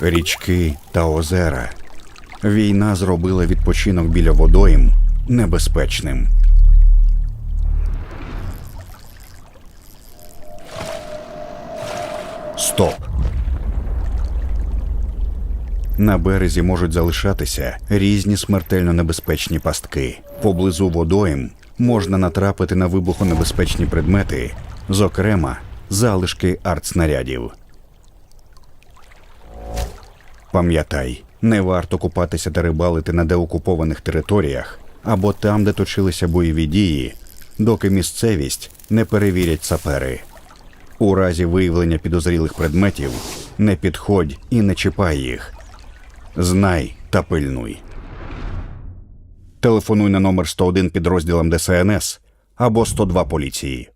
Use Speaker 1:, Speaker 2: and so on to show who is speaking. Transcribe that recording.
Speaker 1: річки та озера. Війна зробила відпочинок біля водойм небезпечним. Стоп. На березі можуть залишатися різні смертельно небезпечні пастки. Поблизу водойм можна натрапити на вибухонебезпечні предмети, зокрема, залишки артснарядів. Пам'ятай, не варто купатися та рибалити на деокупованих територіях або там, де точилися бойові дії, доки місцевість не перевірять сапери. У разі виявлення підозрілих предметів не підходь і не чіпай їх. Знай та пильнуй. Телефонуй на номер 101 підрозділам ДСНС або 102 поліції.